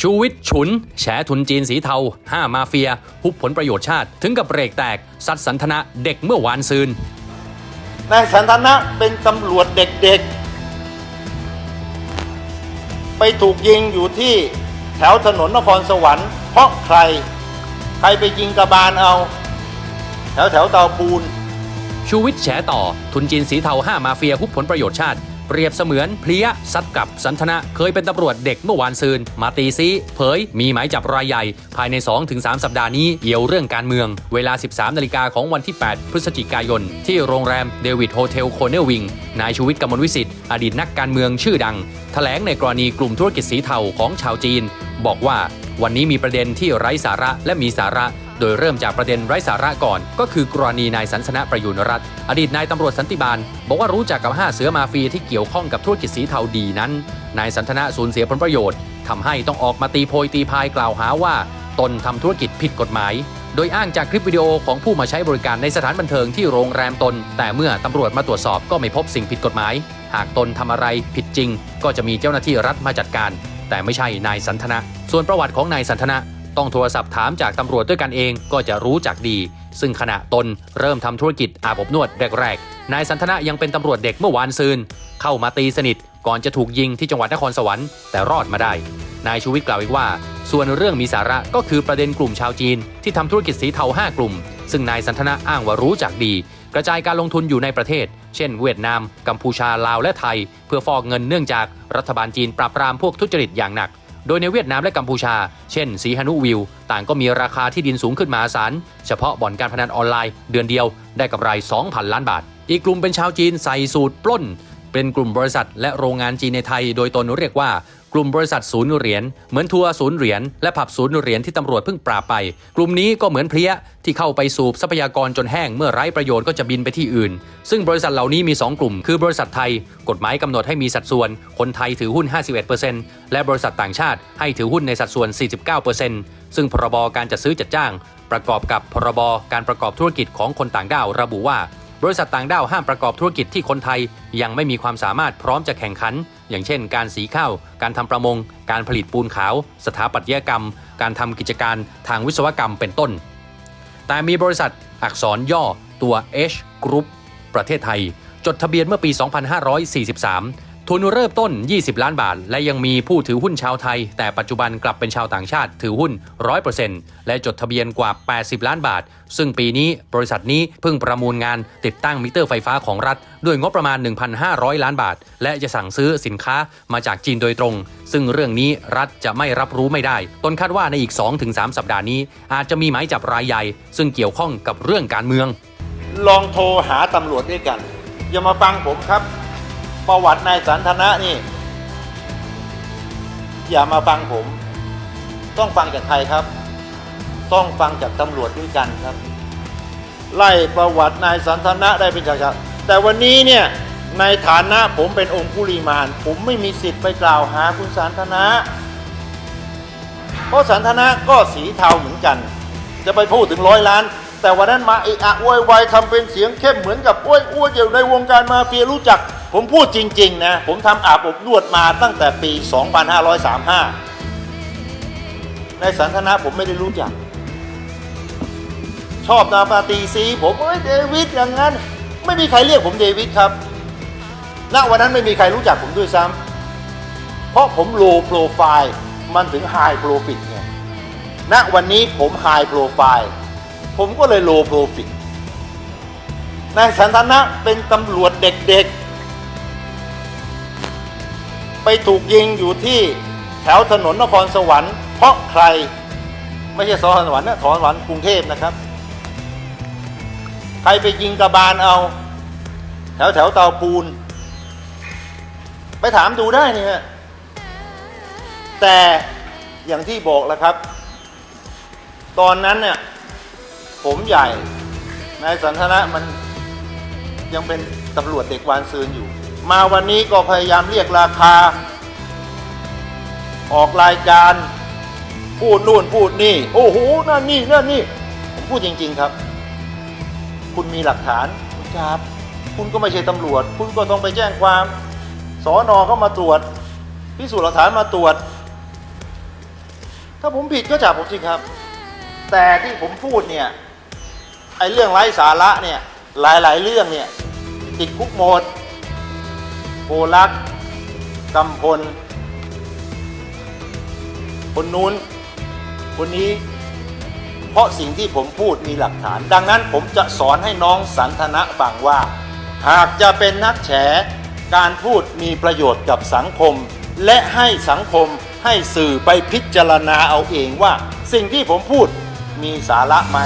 ชูวิทย์ฉุน แฉทุนจีนสีเทา5มาเฟียฮุบผลประโยชน์ชาติ ถึงกับเบรกแตกซัดสันทนะเด็กเมื่อวานซืนนายสันทนะเป็นตำรวจเด็กๆ ไปถูกยิงอยู่ที่แถวถนนนครสวรรค์เพราะใคร ใครไปยิงกระบาลเอา แถวแถวเตาปูน ชูวิทย์แฉต่อทุนจีนสีเทา5มาเฟียฮุบผลประโยชน์ชาติ เปรียบเสมือนเพลี้ยซัดกับสันทนะเคยเป็นตำรวจเด็กเมื่อวานซืน มาตีซีเผยมีหมายจับรายใหญ่ ภายใน 2-3 สัปดาห์นี้เกี่ยวเรื่องการเมือง เวลา 13นาฬิกาของวันที่ 8 พฤศจิกายน ที่โรงแรมเดวิดโฮเทลโคเนลวิงนายชูวิทย์กมลวิสิทธิ์อดีตนักการเมืองชื่อดัง แถลงในกรณีกลุ่มธุรกิจสีเทาของชาวจีน บอกว่าวันนี้มีประเด็นที่ไร้สาระและมีสาระ โดยเริ่มจากประเด็นไร้สาระก่อน ก็คือกรณีนายสันสนะประยุนรัตน์อดีตนายตำรวจสันติบาล บอกว่ารู้จักกับ 5 เสือมาเฟียที่เกี่ยวข้องกับธุรกิจสีเทาดีนั้น นายสันทนะสูญเสียผลประโยชน์ทำให้ต้องออกมาตีโพยตีพายกล่าวหาว่า ตนทำธุรกิจผิดกฎหมาย โดยอ้างจากคลิปวิดีโอของผู้มาใช้บริการในสถานบันเทิงที่โรงแรมตน แต่เมื่อตำรวจมาตรวจสอบก็ไม่พบสิ่งผิดกฎหมาย หากตนทำอะไรผิดจริง ก็จะมีเจ้าหน้าที่รัฐมาจัดการ แต่ไม่ใช่นายสันทนะ ส่วนประวัติของนายสันทนะ ต้องโทรศัพท์ถามจากตำรวจด้วยกันเองก็จะรู้จักดี ซึ่งขณะตนเริ่มทำธุรกิจอาบอบนวดแรกๆ นายสันทนะยังเป็นตำรวจเด็กเมื่อวานซืน เข้ามาตีสนิทก่อนจะถูกยิงที่จังหวัดนครสวรรค์แต่รอดมาได้ นายชูวิทย์กล่าวอีกว่า ส่วนเรื่องมีสาระก็คือประเด็นกลุ่มชาวจีน ที่ทำธุรกิจสีเทา 5 กลุ่ม ซึ่งนายสันทนะอ้างว่ารู้จักดี กระจายการลงทุนอยู่ในประเทศ เช่น เวียดนาม กัมพูชาลาวและไทย เพื่อฟอกเงินเนื่องจากรัฐบาลจีนปราบปรามพวกทุจริตอย่างหนัก โดยในเวียดนามและกัมพูชา เช่นสีฮานุวิว ต่างก็มีราคาที่ดินสูงขึ้นมหาศาล เฉพาะบ่อนการพนันออนไลน์เดือนเดียวได้กำไร 2,000 ล้านบาท อีกกลุ่มเป็นชาวจีนใส่สูตรปล้น เป็นกลุ่มบริษัทและโรงงานจีนในไทย โดยตนเรียกว่า กลุ่มบริษัทศูนย์เหรียญเหมือนทัวร์ศูนย์เหรียญและผับศูนย์เหรียญที่ตำรวจเพิ่งปราบไป กลุ่มนี้ก็เหมือนเพลี้ยที่เข้าไปสูบทรัพยากรจนแห้งเมื่อไร้ประโยชน์ก็จะบินไปที่อื่น ซึ่งบริษัทเหล่านี้มี 2 กลุ่ม คือบริษัทไทย กฎหมายกำหนดให้มีสัดส่วน คนไทยถือหุ้น 51%และบริษัทต่างชาติให้ถือหุ้นในสัดส่วน 49%ซึ่งพรบการจัดซื้อจัดจ้าง ประกอบกับพรบการประกอบธุรกิจของคนต่างด้าวระบุว่า บริษัทต่างด้าวห้ามประกอบธุรกิจที่คนไทย ยังไม่มีความสามารถพร้อมจะแข่งขัน อย่างเช่น การสีข้าว การทำประมง การผลิตปูนขาว สถาปัตยกรรม การทำกิจการทางวิศวกรรมเป็นต้น แต่มีบริษัทอักษรย่อตัว H Group ประเทศไทย จดทะเบียนเมื่อปี 2543 ทุนเริ่มต้น 20 ล้านบาท และยังมีผู้ถือหุ้นชาวไทย แต่ปัจจุบันกลับเป็นชาวต่างชาติถือหุ้น 100%และจดทะเบียนกว่า 80 ล้านบาท ซึ่งปีนี้บริษัทนี้เพิ่งประมูลงานติดตั้งมิเตอร์ไฟฟ้าของรัฐ ด้วยงบประมาณ 1,500 ล้านบาท และจะสั่งซื้อสินค้ามาจากจีนโดยตรง ซึ่งเรื่องนี้รัฐจะไม่รับรู้ไม่ได้ ตนคาดว่าในอีก 2-3 สัปดาห์นี้ อาจจะมีหมายจับรายใหญ่ ซึ่งเกี่ยวข้องกับเรื่องการเมือง ลองโทรหาตำรวจด้วยกัน อย่ามาฟังผมครับ ประวัตินายสันทนะนี่ อย่ามาฟังผม ต้องฟังจากใครครับ ต้องฟังจากตำรวจด้วยกันครับ ไล่ประวัตินายสันทนะได้เป็นฉากๆแต่วันนี้เนี่ยในฐานะผมเป็นองคุลีมาน ผมไม่มีสิทธิ์ไปกล่าวหาคุณสันทนะ เพราะสันทนะก็สีเทาเหมือนกัน จะไปพูดถึงร้อยล้าน แต่วันนั้นมาเอะอะโวยวายทำเป็นเสียงเข้มเหมือนกับอ้วยอ้วยอยู่ในวงการมาเฟียรู้จัก ผมพูดจริง ๆ นะ ผมทำอาบอบนวดมาตั้งแต่ปี 2535 ในสันทนะผมไม่ได้รู้จัก ชอบนาปาตีซีผมเอ้ยเดวิดอย่างนั้น ไม่มีใครเรียกผมเดวิดครับณวันนั้นไม่มีใครรู้จักผมด้วยซ้ำเพราะผมโลโปรไฟล์มันถึงไฮโปรฟิตไงณวันนี้ผมไฮโปรไฟล์ ผมก็เลยโลโปรฟิตนายสันทนะเป็นตำรวจเด็กๆ ไปถูกยิงอยู่ที่แถวถนนนครสวรรค์ เพราะใครไม่ใช่สอนสวรรค์นะสอนสวรรค์กรุงเทพนะครับ ใครไปยิงกระบาลเอา แถวแถวเตาปูน ไปถามดูได้นี่ฮะแต่อย่างที่บอกแล้วครับ ตอนนั้นเนี่ย ผมใหญ่ นายสันทนะมันยังเป็นตำรวจเด็กวานซืนอยู่ มาวันนี้ก็พยายามเรียกราคา ออกรายการ พูดนู่นพูดนี่ โอ้โหนั่นนี่นั่นนี่ ผมพูดจริง ๆครับ คุณมีหลักฐานคุณครับคุณก็ไม่ใช่ตำรวจ คุณก็ต้องไปแจ้งความสอนอเข้ามาตรวจ พิสูจน์หลักฐานมาตรวจ ถ้าผมผิดก็จับผมสิครับ แต่ที่ผมพูดเนี่ย ไอ้เรื่องไร้สาระเนี่ยหลายๆ เรื่องเนี่ยติดคุกหมดโพลักกำพล คนนู้น คนนี้ เพราะสิ่งที่ผมพูดมีหลักฐาน ดังนั้นผมจะสอนให้น้องสันทนะฟังว่า หากจะเป็นนักแฉการพูดมีประโยชน์กับสังคม และให้สังคมให้สื่อไปพิจารณาเอาเองว่า สิ่งที่ผมพูดมีสาระไหม